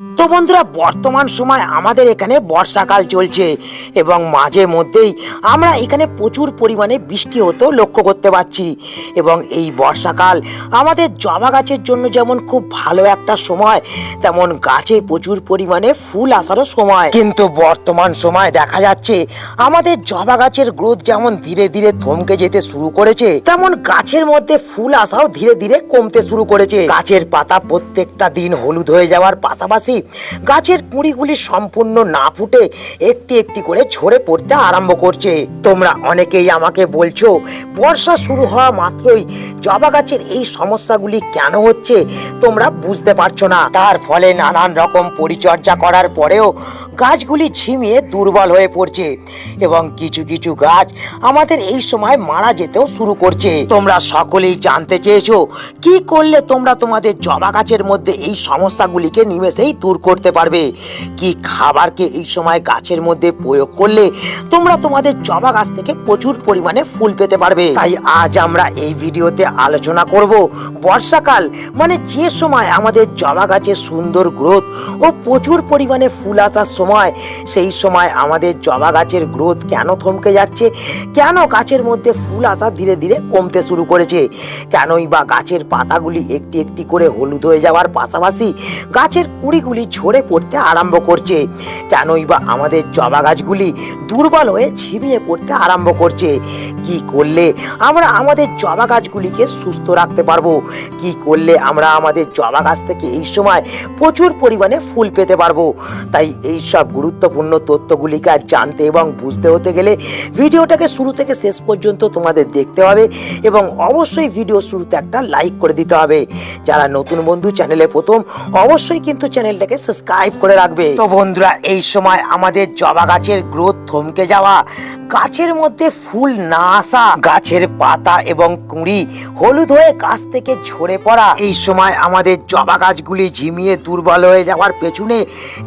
তো বন্ধুরা, বর্তমান সময় আমাদের এখানে বর্ষাকাল চলছে এবং মাঝে মধ্যেই আমরা এখানে প্রচুর পরিমাণে বৃষ্টি হতেও লক্ষ্য করতে পারছি এবং এই বর্ষাকাল আমাদের জবা গাছের জন্য যেমন খুব ভালো একটা সময়, তেমন গাছে প্রচুর পরিমাণে ফুল আসারও সময়। কিন্তু বর্তমান সময় দেখা যাচ্ছে আমাদের জবা গাছের গ্রোথ যেমন ধীরে ধীরে থমকে যেতে শুরু করেছে, তেমন গাছের মধ্যে ফুল আসাও ধীরে ধীরে কমতে শুরু করেছে। গাছের পাতা প্রত্যেকটা দিন হলুদ হয়ে যাওয়ার পাশাপাশি গাছের কুঁড়িগুলি সম্পূর্ণ না ফুটে একটি একটি করে ঝরে পড়তে আরম্ভ করছে। তোমরা অনেকেই আমাকে বলছো, বর্ষা শুরু হওয়া মাত্রই জবা গাছের এই সমস্যাগুলি কেন হচ্ছে? তোমরা বুঝতে পারছ না। তার ফলে নানান রকম পরিচর্যা করার পরেও গাছগুলি ঝিমিয়ে দুর্বল হয়ে পড়ছে এবং কিছু কিছু গাছ আমাদের এই সময় মারা যেতেও শুরু করছে। তোমরা সকলেই জানতে চেয়েছো, কি করলে তোমরা তোমাদের জবা গাছের মধ্যে এই সমস্যাগুলিকে নিমেষেই দূর করতে পারবে। কি খাবারকে এই সময় গাছের মধ্যে প্রয়োগ করলে তোমরা তোমাদের জবা গাছ থেকে প্রচুর পরিমাণে ফুল পেতে পারবে। তাই আজ আমরা এই ভিডিওতে আলোচনা করব বর্ষাকাল মানে যে সময় আমাদের জবা গাছের সুন্দর গ্রোথ ও প্রচুর পরিমাণে ফুল আসার সময়, সেই সময় আমাদের জবা গাছের গ্রোথ কেন থমকে যাচ্ছে, কেন গাছের মধ্যে ফুল আসা ধীরে ধীরে কমতে শুরু করেছে, কেনই বা গাছের পাতাগুলি একটি একটি করে হলুদ হয়ে যাওয়ার পাশাপাশি গাছের কুঁড়িগুলি ঝরে পড়তে আরম্ভ করছে। কেনই বা আমাদের জবা গাছগুলি দুর্বল হয়ে ঝিমিয়ে পড়তে আরম্ভ করছে। কি করলে আমরা আমাদের জবা গাছগুলিকে সুস্থ রাখতে পারব? কি করলে আমরা আমাদের জবা গাছ থেকে এই সময় প্রচুর পরিমাণে ফুল পেতে পারব? তাই এই সব গুরুত্বপূর্ণ তথ্যগুলিকে জানতে এবং বুঝতে হতে গেলে ভিডিওটাকে শুরু থেকে শেষ পর্যন্ত তোমাদের দেখতে হবে এবং অবশ্যই ভিডিও শুরুতে একটা লাইক করে দিতে হবে। যারা নতুন বন্ধু চ্যানেলে প্রথম, অবশ্যই কিন্তু চ্যানেলটাকে সাবস্ক্রাইব করে রাখবে। তো বন্ধুরা, এই সময় আমাদের জবা গাছের গ্রোথ থমকে যাওয়া, গাছের মধ্যে ফুল না আসা, গাছের পাতা এবং কুঁড়ি হলুদ হয়ে গাছ থেকে ঝরে পড়া, এই সময় আমাদের জবা গাছগুলি ঝিমিয়ে দুর্বল হয়ে যাওয়ার পেছনে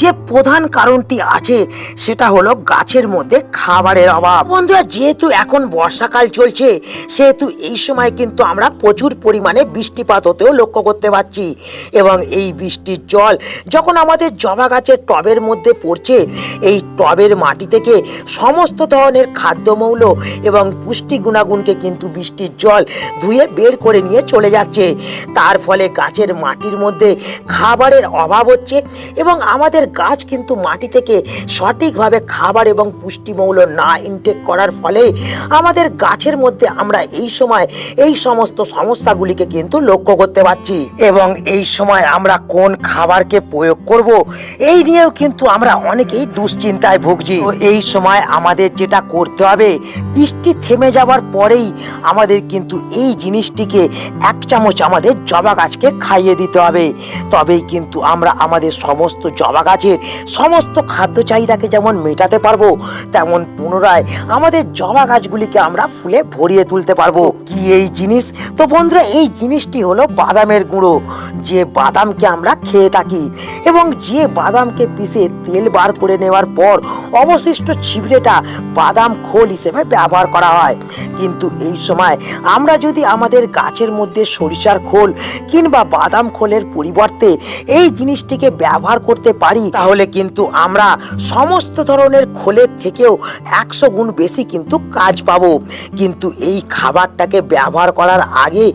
যে প্রধান কারণটি আছে, সেটা হলো গাছের মধ্যে খাবারের অভাব। বন্ধুরা, যেহেতু এখন বর্ষাকাল চলছে, সেহেতু এই সময় কিন্তু আমরা প্রচুর পরিমাণে বৃষ্টিপাত হতেও লক্ষ্য করতে পারছি এবং এই বৃষ্টির জল যখন আমাদের জবা গাছের টবের মধ্যে পড়ছে, এই টবের মাটি থেকে সমস্ত ধরনের খাদ্যমৌল এবং পুষ্টি গুণাগুণকে কিন্তু বৃষ্টির জল ধুয়ে বের করে নিয়ে চলে যাচ্ছে। তার ফলে গাছের মাটির মধ্যে খাবারের অভাব হচ্ছে এবং আমাদের গাছ কিন্তু মাটি থেকে সঠিকভাবে খাবার এবং পুষ্টিমৌল না ইনটেক করার ফলে আমাদের গাছের মধ্যে আমরা এই সময় এই সমস্ত সমস্যাগুলিকে কিন্তু লক্ষ্য করতে পারছি। এবং এই সময় আমরা কোন খাবারকে প্রয়োগ করব। এই নিয়েও কিন্তু আমরা অনেকেই দুশ্চিন্তায় ভুগছি। তো এই সময় আমাদের যেটা করতে হবে, বৃষ্টি থেমে যাওয়ার পরেই আমাদের কিন্তু এই জিনিসটিকে এক চামচ আমাদের জবা গাছকে খাইয়ে দিতে হবে। তবেই কিন্তু আমরা আমাদের সমস্ত জবা গাছের সমস্ত খাদ্য চাহিদাকে যেমন মেটাতে পারব, তেমন পুনরায় আমাদের জবা গাছগুলিকে আমরা ফুলে ভরিয়ে তুলতে পারব। কি এই জিনিস? তো বন্ধুরা, এই জিনিসটি হলো বাদামের গুঁড়ো। যে বাদামকে আমরা খেয়ে থাকি এবং যে বাদামকে পিষে তেল বার করে নেওয়ার পর অবশিষ্ট ছিবড়েটা বাদাম খোল হিসেবে ব্যবহার করা হয়। কিন্তু এই সময় আমরা যদি আমাদের গাছের মধ্যে সরিষার খোল কিংবা বাদাম খোলের পরিবর্তে এই জিনিসটিকে ব্যবহার করতে পারি, তাহলে কিন্তু আমরা সমস্ত ধরনের খোলের থেকেও একশো গুণ বেশি কিন্তু কাজ পাবো। কিন্তু এই খাবারটাকে ব্যবহার করার আগে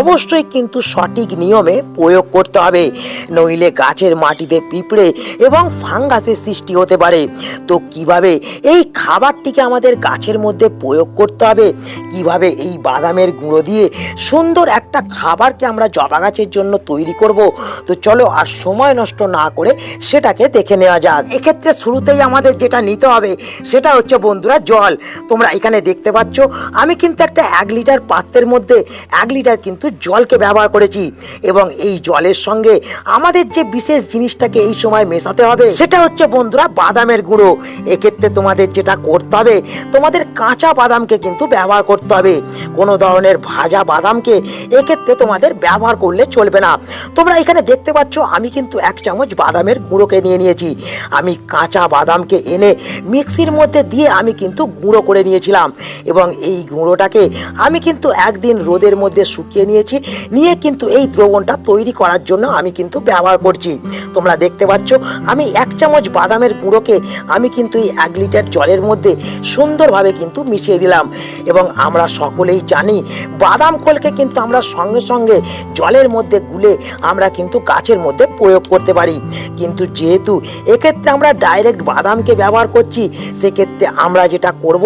অবশ্যই কিন্তু সঠিক নিয়মে প্রয়োগ করতে হবে। নইলে গাছের মাটিতে পিঁপড়ে এবং ফাঙ্গাসের সৃষ্টি হতে পারে। তো কীভাবে এই খাবারটিকে আমাদের গাছের মধ্যে প্রয়োগ করতে হবে? কীভাবে এই বাদামের গুঁড়ো দিয়ে সুন্দর একটা খাবারকে আমরা জবা গাছের জন্য তৈরি করব? তো চলো আর সময় নষ্ট না করে সেটাকে দেখে নেওয়া যাক। এক্ষেত্রে শুরুতেই আমাদের যেটা নিতে হবে সেটা হচ্ছে বন্ধুরা জল। তোমরা এখানে দেখতে পাচ্ছ, আমি কিন্তু একটা এক লিটার পাত্রের মধ্যে এক লিটার কিন্তু জলকে ব্যবহার করেছি। এবং এই জলের সঙ্গে আমাদের যে বিশেষ জিনিসটাকে এই সময় মেশাতে হবে। সেটা হচ্ছে বন্ধুরা বাদামের গুঁড়ো। এক্ষেত্রে তোমাদের যেটা করতে হবে, তোমাদের কাঁচা বাদামকে কিন্তু ব্যবহার করতে হবে। কোনো ধরনের ভাজা বাদামকে এক্ষেত্রে তোমাদের ব্যবহার করলে চলবে না। তোমরা এখানে দেখতে পাচ্ছ, আমি কিন্তু এক চামচ বাদামের গুঁড়োকে নিয়ে নিয়েছি। আমি কাঁচা বাদামকে এনে মিক্সির মধ্যে দিয়ে আমি কিন্তু গুঁড়ো করে নিয়েছিলাম। এবং এই গুঁড়োটাকে আমি কিন্তু একদিন রোদের মধ্যে শুকিয়ে নিয়েছি। নিয়ে কিন্তু এই দ্রবণটা তৈরি করার জন্য আমি কিন্তু ব্যবহার করছি। তোমরা দেখতে পাচ্ছ, আমি এক চামচ বাদামের গুঁড়োকে আমি কিন্তু এই এক লিটার জলের মধ্যে সুন্দরভাবে কিন্তু মিশিয়ে দিলাম। এবং আমরা সকলেই জানি, বাদাম খোলকে কিন্তু আমরা সঙ্গে সঙ্গে জলের মধ্যে গুলে আমরা কিন্তু গাছের মধ্যে প্রয়োগ করতে পারি। কিন্তু যেহেতু এক্ষেত্রে আমরা ডাইরেক্ট বাদামকে ব্যবহার করছি, সেক্ষেত্রে আমরা যেটা করব,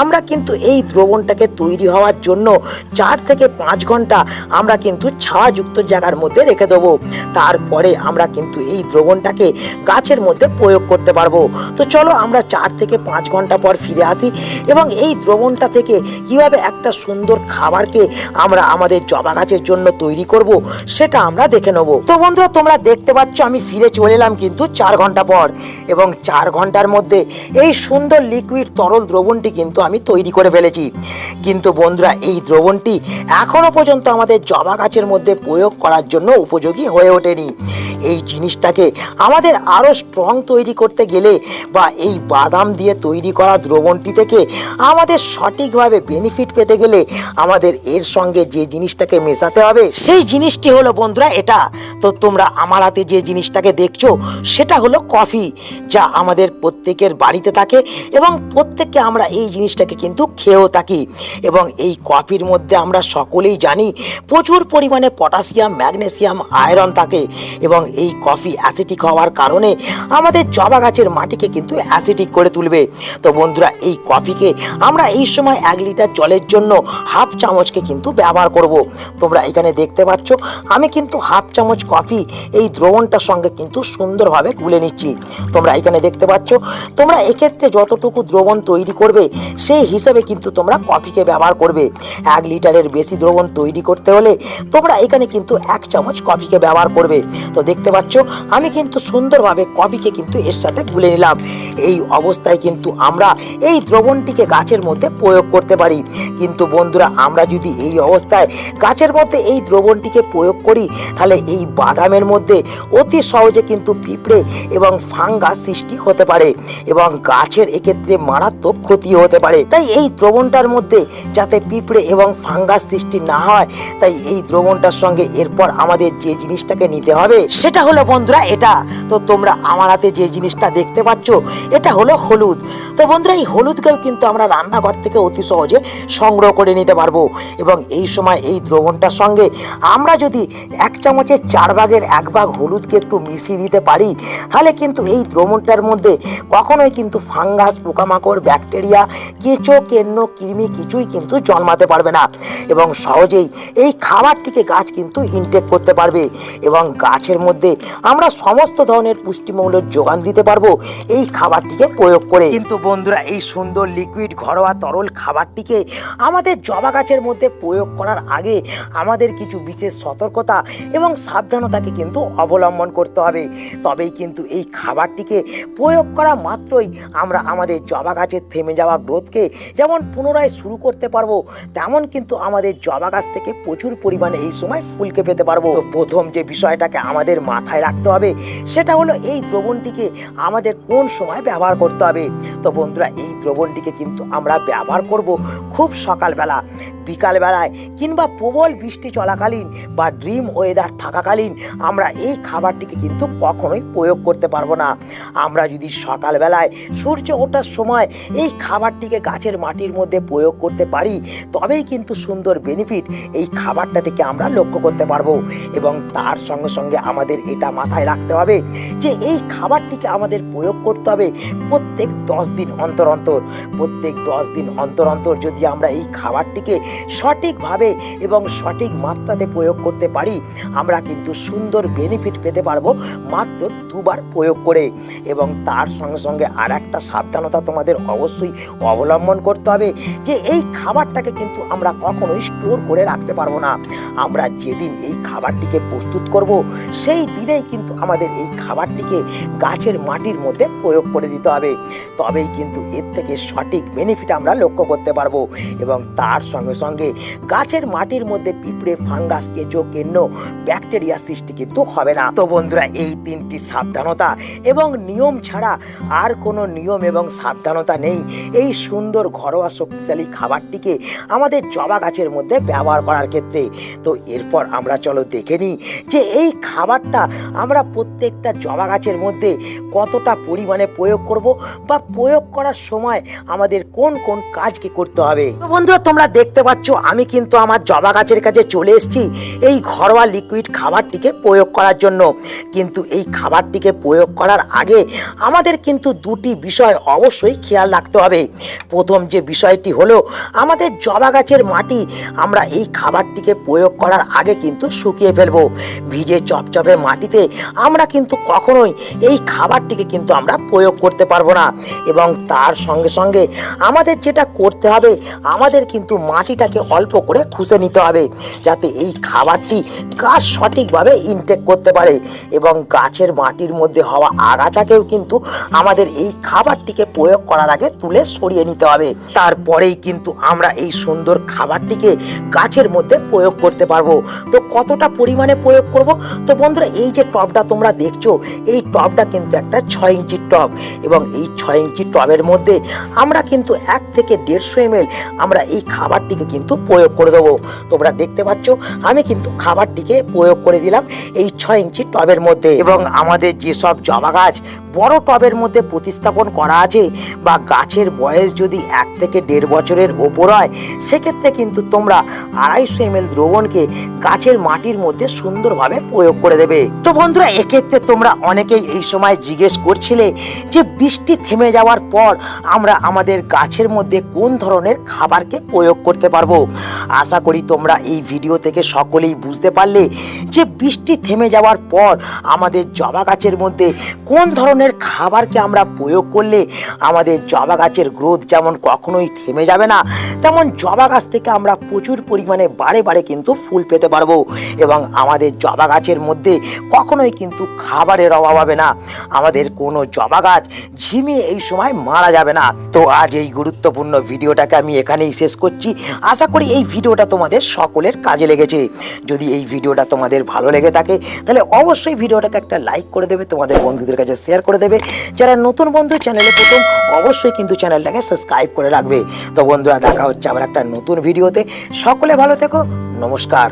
আমরা কিন্তু এই দ্রবণটাকে তৈরি হওয়ার জন্য চার থেকে পাঁচ ঘণ্টা আমরা কিন্তু ছাওয়াযুক্ত জায়গার মধ্যে রেখে দেবো। তারপরে আমরা কিন্তু এই দ্রবণটাকে গাছের মধ্যে প্রয়োগ করতে পারব। তো চলো আমরা চার থেকে পাঁচ ঘণ্টা পর ফিরে আসি এবং এই দ্রবণটা থেকে কীভাবে একটা সুন্দর খাবারকে আমরা আমাদের জবা গাছের জন্য তৈরি করব সেটা আমরা দেখে নেব। তো বন্ধুরা, তোমরা দেখতে পাচ্ছ আমি ফিরে চলে এলাম কিন্তু চার ঘণ্টা পর এবং চার ঘণ্টার মধ্যে এই সুন্দর লিকুইড তরল দ্রবণটি কিন্তু আমি তৈরি করে ফেলেছি। কিন্তু বন্ধুরা, এই দ্রবণটি এখনও পর্যন্ত আমাদের জবা গাছের মধ্যে প্রয়োগ করার জন্য উপযোগী হয়ে ওঠেনি। এই জিনিসটাকে আমাদের আরও স্ট্রং তৈরি করতে গেলে বা এই বাদাম দিয়ে তৈরি করা দ্রবণটি থেকে আমাদের সঠিকভাবে বেনিফিট পেতে গেলে আমাদের এর সঙ্গে যে জিনিসটাকে মেশাতে হবে, সেই জিনিসটি হলো বন্ধুরা এটা। তো তোমরা আমার হাতে যে জিনিসটাকে দেখছ, সেটা হলো কফি যা আমাদের প্রত্যেকের বাড়িতে থাকে এবং প্রত্যেককে আমরা এই জিনিসটাকে কিন্তু খেয়েও থাকি এবং এই কফির মধ্যে আমরা সকলেই জানি প্রচুর পরিমাণে পটাশিয়াম ম্যাগনেসিয়াম আয়রন থাকে এবং এই কফি অ্যাসিটিক হওয়ার কারণে আমাদের জবা গাছের মাটিকে কিন্তু অ্যাসিটিক করে তুলবে। তো বন্ধুরা, এই কফিকে আমরা এই সময় এক লিটার জলের জন্য হাফ চামচকে কিন্তু ব্যবহার করব। তোমরা এখানে দেখতে পাচ্ছ, আমি কিন্তু হাফ চামচ কফি এই দ্রবণটার সঙ্গে কিন্তু সুন্দরভাবে গুলে নিচ্ছি। তোমরা এখানে দেখতে পাচ্ছ, তোমরা এক্ষেত্রে যতটুকু দ্রবণ তৈরি করবে, সেই হিসাবে কিন্তু তোমরা কফিকে ব্যবহার করবে। এক লিটারের বেশি দ্রবণ তৈরি করতে হলে তোমরা এখানে কিন্তু এক চামচ কফিকে ব্যবহার করবে। তো দেখতে পাচ্ছ আমি কিন্তু সুন্দরভাবে কফিকে কিন্তু এর সাথে গুলে নিলাম। এই অবস্থায় কিন্তু আমরা এই দ্রবণটিকে গাছের মধ্যে প্রয়োগ করতে পারি। কিন্তু বন্ধুরা, আমরা যদি এই অবস্থায় গাছের মধ্যে এই দ্রবণটিকে প্রয়োগ করি, তাহলে এই বাদামের মধ্যে অতি সহজে কিন্তু পিঁপড়ে এবং ফাঙ্গাস সৃষ্টি হতে পারে এবং গাছের এক্ষেত্রে মারাত্মক ক্ষতি হতে পারে। তাই এই দ্রবণটার মধ্যে যাতে পিঁপড়ে এবং ফাঙ্গাস সৃষ্টি না হয়, তাই এই দ্রবণটার সঙ্গে এরপর আমাদের যে জিনিসটাকে নিতে হবে, সেটা হলো বন্ধুরা এটা। তো তোমরা আমার হাতে যে জিনিসটা দেখতে পাচ্ছ, এটা হলো হলুদ। তো বন্ধুরা, এই হলুদকেও কিন্তু আমরা রান্নাঘর থেকে অতি সহজে সংগ্রহ করে নিতে পারব। এবং এই সময় এই দ্রবণটার সঙ্গে আমরা যদি এক চামচের চার ভাগের এক ভাগ হলুদকে একটু মিশিয়ে দিতে পারি, তাহলে কিন্তু এই দ্রবণটার মধ্যে কখনোই কিন্তু ফাঙ্গাস, পোকামাকড়, ব্যাকটেরিয়া, কেঁচো, কেন্ন, কৃমি কিছুই কিন্তু জন্মাতে পারবে না। এবং সহজেই এই খাবারটিকে গাছ কিন্তু ইনটেক করতে পারবে। এবং গাছের মধ্যে আমরা সমস্ত ধরনের পুষ্টিমূল্যের যোগান দিতে পারব। এই খাবারটিকে প্রয়োগ করে। কিন্তু বন্ধুরা, এই সুন্দর লিকুইড ঘরোয়া তরল খাবারটিকে আমাদের জবা গাছের মধ্যে প্রয়োগ করার আগে আমাদের কিছু বিশেষ সতর্কতা এবং সাবধানতাকে কিন্তু অবলম্বন করতে হবে। তবেই কিন্তু এই খাবারটিকে প্রয়োগ করা মাত্রই আমরা আমাদের জবা গাছের থেমে যাওয়া গ্রোথকে যেমন পুনরায় শুরু করতে পারব, তেমন কিন্তু আমাদের জবা গাছ থেকে প্রচুর পরিমাণে এই সময় ফুলকে পেতে পারব। প্রথম যে বিষয়টাকে আমাদের মাথায় রাখতে হবে। সেটা হলো এই দ্রবণটিকে আমাদের কোন সময় ব্যবহার করতে হবে? তো বন্ধুরা, এই দ্রবণটিকে কিন্তু আমরা ব্যবহার করব খুব সকালবেলা, বিকালবেলায় কিংবা প্রবল বৃষ্টি চলাকালীন বা ড্রিম ওয়েদার থাকাকালীন আমরা এই খাবারটিকে কিন্তু কখনোই প্রয়োগ করতে পারব না। আমরা যদি সকালবেলায় সূর্য ওঠার সময় এই খাবারটিকে গাছের মাটির মধ্যে প্রয়োগ করতে পারি, তবেই কিন্তু সুন্দর বেনিফিট এই খাবারটা থেকে আমরা লক্ষ্য করতে পারব এবং তার সঙ্গে সঙ্গে আমাদের এটা মাথায় রাখতে হবে যে এই খাবারটিকে আমাদের প্রয়োগ করতে হবে প্রত্যেক দশ দিন অন্তর অন্তর। প্রত্যেক দশ দিন অন্তর অন্তর যদি আমরা এই খাবারটিকে সঠিকভাবে এবং সঠিক মাত্রাতে প্রয়োগ করতে পারি, আমরা কিন্তু সুন্দর বেনিফিট পেতে পারব মাত্র দুবার প্রয়োগ করে। এবং তার সঙ্গে সঙ্গে আর একটা সাবধানতা তোমাদের অবশ্যই অবলম্বন করতে হবে যে এই খাবারটাকে কিন্তু আমরা কখনোই স্টোর করে রাখতে পারব না। আমরা যেদিন এই খাবারটিকে প্রস্তুত করব, সেই দিনেই কিন্তু আমাদের এই খাবারটিকে গাছের মাটির মধ্যে প্রয়োগ করে দিতে হবে। তবেই কিন্তু এর থেকে সঠিক বেনিফিট আমরা লক্ষ্য করতে পারব এবং তার সঙ্গে সঙ্গে গাছের মাটির মধ্যে পিঁপড়ে, ফাঙ্গাস, কেঁচো, কেন্ন, ব্যাকটেরিয়া সৃষ্টি কিন্তু হবে না। তো বন্ধুরা, এই তিনটি সাবধানতা এবং নিয়ম ছাড়া আর কোনো নিয়ম এবং সাবধানতা নেই। এই সুন্দর ঘরোয়া শক্তিশালী খাবারটিকে আমাদের জবা গাছের মধ্যে ব্যবহার করার ক্ষেত্রে। তো এরপর আমরা চলো দেখে নিই যে এই খাবারটা আমরা প্রত্যেকটা জবা গাছের মধ্যে কতটা পরিমাণে প্রয়োগ করব বা প্রয়োগ করার সময় আমাদের কোন কোন কাজকে করতে হবে? বন্ধুরা, তোমরা দেখতে পাচ্ছ, আমি কিন্তু আমার জবা গাছের কাছে চলে এসেছি এই ঘরোয়া লিকুইড খাবারটিকে প্রয়োগ করার জন্য। কিন্তু এই খাবারটিকে প্রয়োগ করার আগে আমাদের কিন্তু দুটি বিষয় অবশ্যই খেয়াল রাখতে হবে। প্রথম যে বিষয়টি হলো, আমাদের জবা গাছের মাটি আমরা এই খাবারটিকে প্রয়োগ করার আগে কিন্তু শুকিয়ে ফেলব। ভিজে চপচপে মাটিতে আমরা কিন্তু কখনোই এই খাবারটিকে কিন্তু আমরা প্রয়োগ করতে পারব না। এবং তার সঙ্গে সঙ্গে আমাদের যেটা করতে হবে, আমাদের কিন্তু মাটিটাকে অল্প করে খুঁজে নিতে হবে, যাতে এই খাবারটি গাছ সঠিকভাবে ইনটেক করতে পারে এবং গাছের মাটির মধ্যে হওয়া আগাছাকেও কিন্তু আমাদের এই খাবারটিকে প্রয়োগ করার আগে তুলে সরিয়ে নিতে হবে। তারপরেই কিন্তু আমরা এই সুন্দর খাবারটিকে গাছের মধ্যে প্রয়োগ করতে পারব। তো কতটা পরিমাণে প্রয়োগ করব? তো বন্ধুরা, এই যে টপটা তোমরা দেখছ এই টপটা কিন্তু একটা ছয় ইঞ্চির টপ। এবং এই ছয় ইঞ্চি টবের মধ্যে আমরা কিন্তু এক থেকে দেড়শো এম আমরা এই খাবারটিকে কিন্তু প্রয়োগ করে দেবো। তোমরা দেখতে পাচ্ছ, আমি কিন্তু খাবারটিকে প্রয়োগ করে দিলাম এই ছয় ইঞ্চি টবের মধ্যে এবং আমাদের যেসব জবা গাছ বড় টবের মধ্যে প্রতিস্থাপন করা আছে বা গাছের বয়স যদি এক থেকে দেড় বছরের ওপর হয়, সেক্ষেত্রে কিন্তু তোমরা আড়াইশো এম এল দ্রবণকে গাছের মাটির মধ্যে সুন্দরভাবে প্রয়োগ করে দেবে। তো বন্ধুরা, এক্ষেত্রে তোমরা অনেকেই এই সময় জিজ্ঞেস করছিলে যে বৃষ্টি থেমে যাওয়ার পর আমরা আমাদের গাছের মধ্যে কোন ধরনের খাবারকে প্রয়োগ করতে পারব? আশা করি তোমরা এই ভিডিও থেকে সকলেই বুঝতে পারলে যে বৃষ্টি থেমে যাওয়ার পর আমাদের জবা গাছের মধ্যে কোন ধরনের খাবারকে আমরা প্রয়োগ করলে আমাদের জবা গাছের গ্রোথ যেমন কখনোই থেমে যাবে না, তেমন জবা গাছ থেকে আমরা প্রচুর পরিমাণে বারে বারে কিন্তু ফুল পেতে পারব এবং আমাদের জবা গাছের মধ্যে কখনোই কিন্তু খাবারের অভাব হবে না। আমাদের কোনো জবা গাছ ঝিমিয়ে এই সময় মারা যাবে না। তো আজ এই গুরুত্বপূর্ণ ভিডিওটাকে আমি এখানেই শেষ করছি। আশা করি এই ভিডিওটা তোমাদের সকলের কাজে লেগেছে। যদি এই ভিডিওটা তোমাদের ভালো লেগে থাকে, তাহলে অবশ্যই ভিডিওটাকে একটা লাইক করে দেবে, তোমাদের বন্ধুদের কাছে শেয়ার করে দেবে। যারা নতুন বন্ধু চ্যানেলে প্রথম, অবশ্যই কিন্তু চ্যানেলটাকে সাবস্ক্রাইব করে রাখবে। তো বন্ধুরা, দেখা হচ্ছে আবার একটা নতুন ভিডিওতে। সকলে ভালো থেকো, নমস্কার।